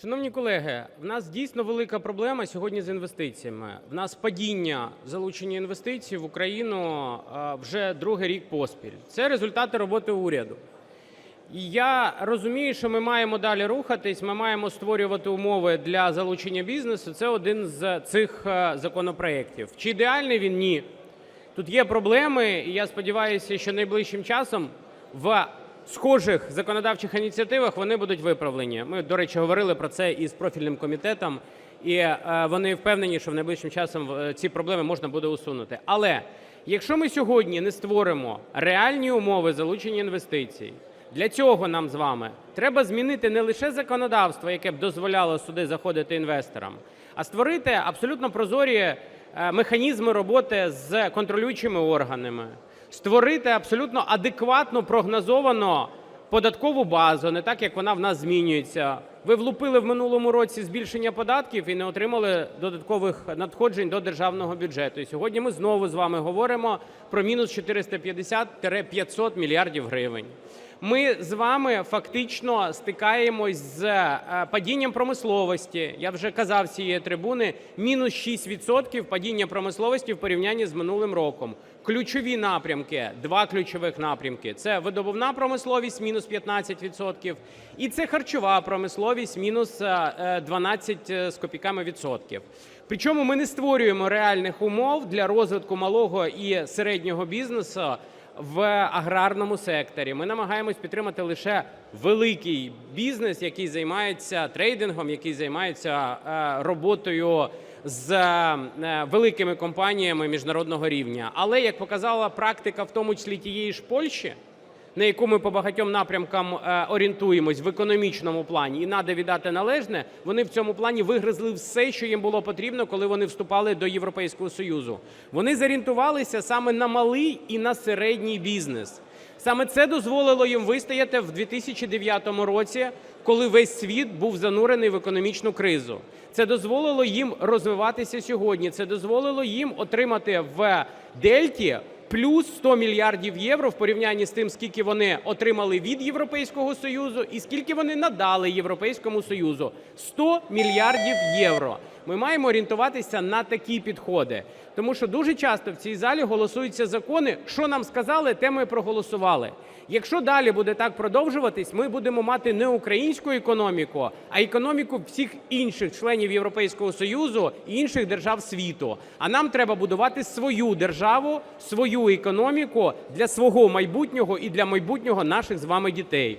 Шановні колеги, в нас дійсно велика проблема сьогодні з інвестиціями. В нас падіння залучення інвестицій в Україну вже другий рік поспіль. Це результати роботи уряду. І я розумію, що ми маємо далі рухатись, ми маємо створювати умови для залучення бізнесу. Це один з цих е, законопроєктів. Чи ідеальний він? Ні. Тут є проблеми, і я сподіваюся, що найближчим часом в схожих законодавчих ініціативах вони будуть виправлені. Ми, до речі, говорили про це із профільним комітетом, і е, вони впевнені, що в найближчим часом е, ці проблеми можна буде усунути. Але якщо ми сьогодні не створимо реальні умови залучення інвестицій, для цього нам з вами треба змінити не лише законодавство, яке б дозволяло сюди заходити інвесторам, а створити абсолютно прозорі е, механізми роботи з контролюючими органами, створити абсолютно адекватну прогнозовану податкову базу, не так як вона в нас змінюється. Ви влупили в минулому році збільшення податків і не отримали додаткових надходжень до державного бюджету. І сьогодні ми знову з вами говоримо про мінус 450-500 мільярдів гривень. Ми з вами фактично стикаємось з е, падінням промисловості. Я вже казав з цієї трибуни, мінус 6% падіння промисловості в порівнянні з минулим роком. Ключові напрямки, два ключових напрямки – це видобувна промисловість – мінус 15%, і це харчова промисловість – мінус е, 12 з копійками відсотків. Причому ми не створюємо реальних умов для розвитку малого і середнього бізнесу в аграрному секторі. Ми намагаємось підтримати лише великий бізнес, який займається трейдингом, який займається е, роботою з е, великими компаніями міжнародного рівня. Але як показала практика, в тому числі тієї ж Польщі, на яку ми по багатьом напрямкам е, орієнтуємось в економічному плані, і треба віддати належне, вони в цьому плані вигризли все, що їм було потрібно, коли вони вступали до Європейського Союзу. Вони зорієнтувалися саме на малий і на середній бізнес. Саме це дозволило їм вистояти в 2009 році, коли весь світ був занурений в економічну кризу. Це дозволило їм розвиватися сьогодні. Це дозволило їм отримати в Дельті плюс 100 мільярдів євро в порівнянні з тим, скільки вони отримали від Європейського Союзу і скільки вони надали Європейському Союзу. 100 мільярдів євро. Ми маємо орієнтуватися на такі підходи, тому що дуже часто в цій залі голосуються закони. Що нам сказали, те ми проголосували. Якщо далі буде так продовжуватись, ми будемо мати не українську економіку, а економіку всіх інших членів Європейського Союзу і інших держав світу. А нам треба будувати свою державу, свою економіку для свого майбутнього і для майбутнього наших з вами дітей.